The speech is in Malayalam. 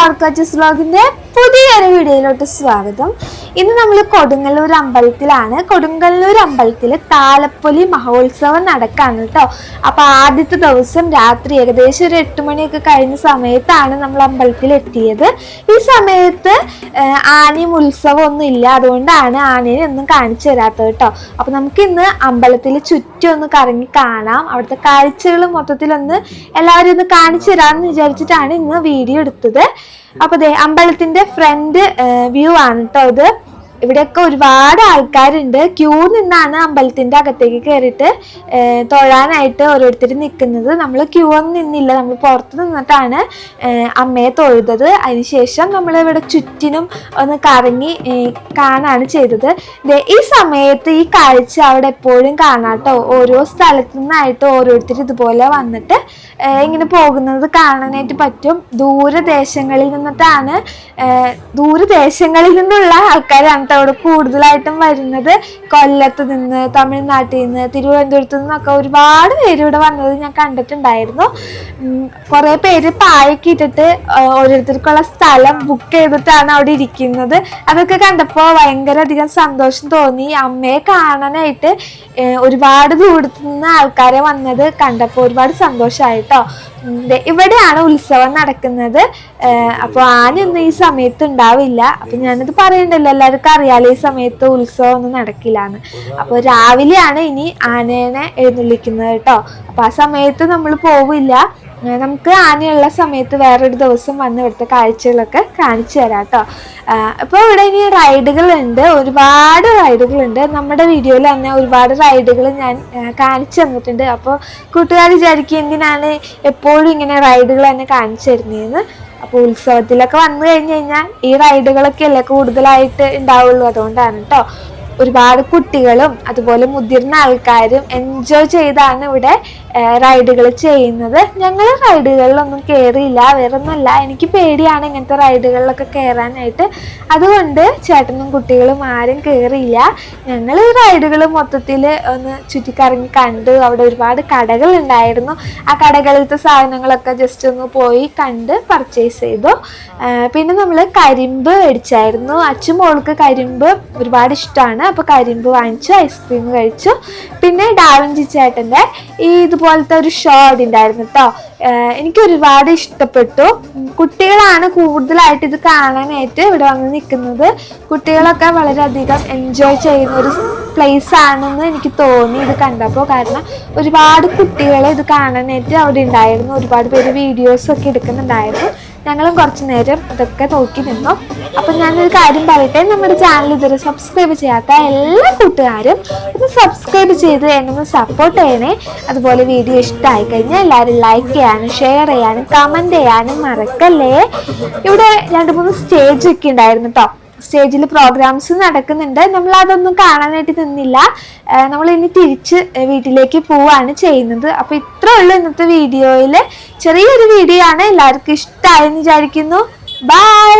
എല്ലാവർക്കും അച്ചസ് പുതിയൊരു വീഡിയോയിലോട്ട് സ്വാഗതം. ഇന്ന് നമ്മൾ കൊടുങ്ങല്ലൂർ അമ്പലത്തിലാണ്. കൊടുങ്ങല്ലൂർ അമ്പലത്തിൽ താലപ്പൊലി മഹോത്സവം നടക്കാണ് കേട്ടോ അപ്പൊ ആദ്യത്തെ ദിവസം രാത്രി ഏകദേശം ഒരു എട്ട് മണിയൊക്കെ കഴിഞ്ഞ സമയത്താണ് നമ്മൾ അമ്പലത്തിൽ എത്തിയത്. ഈ സമയത്ത് ആനി ഉത്സവം ഒന്നും ഇല്ല. അതുകൊണ്ടാണ് ആനയെ ഒന്നും കാണിച്ചു തരാത്തത് കേട്ടോ അപ്പൊ നമുക്ക് ഇന്ന് അമ്പലത്തിൽ ചുറ്റും ഒന്ന് കറങ്ങി കാണാം. അവിടുത്തെ കാഴ്ചകൾ മൊത്തത്തിലൊന്ന് എല്ലാവരും ഒന്ന് കാണിച്ചു തരാമെന്ന് വിചാരിച്ചിട്ടാണ് ഇന്ന് വീഡിയോ എടുത്തത്. അപ്പൊ ദേ അമ്പലത്തിന്റെ ഫ്രണ്ട് വ്യൂ ആണ് കേട്ടോ ഇത്. ഇവിടെയൊക്കെ ഒരുപാട് ആൾക്കാരുണ്ട്. ക്യൂ നിന്നാണ് അമ്പലത്തിന്റെ അകത്തേക്ക് കയറിയിട്ട് തൊഴാനായിട്ട് ഓരോരുത്തർ നിൽക്കുന്നത് നമ്മൾ ക്യൂ ഒന്നും നിന്നില്ല. നമ്മൾ പുറത്ത് നിന്നിട്ടാണ് അമ്മയെ തൊഴുതത്. അതിനുശേഷം നമ്മൾ ഇവിടെ ചുറ്റിനും ഒന്ന് കറങ്ങി കാണാണ് ചെയ്തത്. ഈ സമയത്ത് ഈ കാഴ്ച അവിടെ എപ്പോഴും കാണാട്ടോ. ഓരോ സ്ഥലത്തു നിന്നായിട്ട് ഓരോരുത്തർ ഇതുപോലെ വന്നിട്ട് ഇങ്ങനെ പോകുന്നത് കാണാനായിട്ട് പറ്റും. ദൂരദേശങ്ങളിൽ നിന്നിട്ടാണ് ദൂരദേശങ്ങളിൽ നിന്നുള്ള ആൾക്കാരാണ് ട്ടോ അവിടെ കൂടുതലായിട്ടും വരുന്നത് കൊല്ലത്ത് നിന്ന് തമിഴ്നാട്ടിൽ നിന്ന് തിരുവനന്തപുരത്ത് നിന്നൊക്കെ ഒരുപാട് പേര് ഇവിടെ വന്നത് ഞാൻ കണ്ടിട്ടുണ്ടായിരുന്നു. കുറേ പേര് പായൊക്കെ ഓരോരുത്തർക്കുള്ള സ്ഥലം ബുക്ക് ചെയ്തിട്ടാണ് അവിടെ ഇരിക്കുന്നത്. അതൊക്കെ കണ്ടപ്പോൾ ഭയങ്കര അധികം സന്തോഷം തോന്നി. അമ്മയെ കാണാനായിട്ട് ഒരുപാട് ദൂരത്ത് നിന്ന് ആൾക്കാരെ വന്നത് കണ്ടപ്പോൾ ഒരുപാട് സന്തോഷമായിട്ടോ ഇവിടെയാണ് ഉത്സവം നടക്കുന്നത്. അപ്പോൾ ആനയൊന്നും ഈ സമയത്ത് ഉണ്ടാവില്ല. അപ്പൊ ഞാനിത് പറയണ്ടല്ലോ എല്ലാവർക്കും അറിയാലോ ഈ സമയത്ത് ഉത്സവം ഒന്നും നടക്കില്ലാന്ന്. അപ്പോൾ രാവിലെയാണ് ഇനി ആനേനെ എഴുന്നള്ളിക്കുന്നത് കേട്ടോ. അപ്പൊ ആ സമയത്ത് നമ്മൾ പോവില്ല. നമുക്ക് ആനയുള്ള സമയത്ത് വേറൊരു ദിവസം വന്ന് ഇവിടുത്തെ കാഴ്ചകളൊക്കെ കാണിച്ചു തരാം കേട്ടോ അപ്പോൾ ഇവിടെ ഇനി റൈഡുകളുണ്ട് ഒരുപാട് റൈഡുകളുണ്ട്. നമ്മുടെ വീഡിയോയിൽ തന്നെ ഒരുപാട് റൈഡുകൾ ഞാൻ കാണിച്ചു തന്നിട്ടുണ്ട്. അപ്പോൾ കൂട്ടുകാർ വിചാരിക്കും എന്തിനാണ് എപ്പോഴും ഇങ്ങനെ റൈഡുകൾ തന്നെ കാണിച്ചു തരുന്നതെന്ന്. അപ്പോൾ ഉത്സവത്തിലൊക്കെ വന്നു കഴിഞ്ഞ് കഴിഞ്ഞാൽ ഈ റൈഡുകളൊക്കെ അല്ലേ കൂടുതലായിട്ട് ഉണ്ടാവുള്ളൂ അതുകൊണ്ടാണ് കേട്ടോ ഒരുപാട് കുട്ടികളും അതുപോലെ മുതിർന്ന ആൾക്കാരും എൻജോയ് ചെയ്താണ് ഇവിടെ റൈഡുകൾ ചെയ്യുന്നത്. ഞങ്ങൾ റൈഡുകളിലൊന്നും കയറിയില്ല വേറെ ഒന്നുമല്ല എനിക്ക് പേടിയാണ് ഇങ്ങനത്തെ റൈഡുകളിലൊക്കെ കയറാനായിട്ട് അതുകൊണ്ട് ചേട്ടനും കുട്ടികളും ആരും കയറിയില്ല ഞങ്ങൾ റൈഡുകൾ മൊത്തത്തിൽ ഒന്ന് ചുറ്റിക്കറങ്ങി കണ്ടു അവിടെ ഒരുപാട് കടകൾ ഉണ്ടായിരുന്നു. ആ കടകളിലത്തെ സാധനങ്ങളൊക്കെ ജസ്റ്റ് ഒന്ന് പോയി കണ്ട് പർച്ചേസ് ചെയ്തു. പിന്നെ നമ്മൾ കരിമ്പ് മേടിച്ചായിരുന്നു. അച്ഛൻ മോൾക്ക് കരിമ്പ് ഒരുപാട് ഇഷ്ടമാണ്. അപ്പോൾ കരിമ്പ് വാങ്ങിച്ചു ഐസ്ക്രീം കഴിച്ചു. പിന്നെ ഡാവിഞ്ചി ചേട്ടന്റെ ഈ ഇതുപോലത്തെ ഒരു ഷോ അവിടെ ഉണ്ടായിരുന്നു കേട്ടോ എനിക്ക് ഒരുപാട് ഇഷ്ടപ്പെട്ടു. കുട്ടികളാണ് കൂടുതലായിട്ട് ഇത് കാണാനായിട്ട് ഇവിടെ വന്ന് നിൽക്കുന്നത്. കുട്ടികളൊക്കെ വളരെയധികം എൻജോയ് ചെയ്യുന്ന ഒരു പ്ലേസ് ആണെന്ന് എനിക്ക് തോന്നി ഇത് കണ്ടപ്പോൾ. കാരണം ഒരുപാട് കുട്ടികളെ ഇത് കാണാനായിട്ട് അവിടെ ഉണ്ടായിരുന്നു ഒരുപാട് പേര് വീഡിയോസൊക്കെ എടുക്കുന്നുണ്ടായിരുന്നു. ഞങ്ങളും കുറച്ച് നേരം ഇതൊക്കെ നോക്കി നിന്നു. അപ്പം ഞാനൊരു കാര്യം പറയട്ടെ? നമ്മുടെ ചാനൽ ഇതുവരെ സബ്സ്ക്രൈബ് ചെയ്യാത്ത എല്ലാ കൂട്ടുകാരും ഒന്ന് സബ്സ്ക്രൈബ് ചെയ്ത് എന്നെ ഒന്ന് സപ്പോർട്ട് ചെയ്യണേ. അതുപോലെ വീഡിയോ ഇഷ്ടമായി കഴിഞ്ഞാൽ എല്ലാവരും ലൈക്ക് ചെയ്യാനും ഷെയർ ചെയ്യാനും കമന്റ് ചെയ്യാനും മറക്കല്ലേ? ഇവിടെ രണ്ട് മൂന്ന് സ്റ്റേജ് ഒക്കെ ഉണ്ടായിരുന്നു കേട്ടോ സ്റ്റേജിൽ പ്രോഗ്രാംസ് നടക്കുന്നുണ്ട്. നമ്മൾ അതൊന്നും കാണാനായിട്ട് നിന്നില്ല. നമ്മൾ ഇനി തിരിച്ച് വീട്ടിലേക്ക് പോവാണ് ചെയ്യുന്നത്. അപ്പോൾ ഇത്രേ ഉള്ളൂ ഇന്നത്തെ വീഡിയോയിൽ ചെറിയൊരു വീഡിയോ ആണ്. എല്ലാവർക്കും ഇഷ്ടമായെന്ന് വിചാരിക്കുന്നു. ബൈ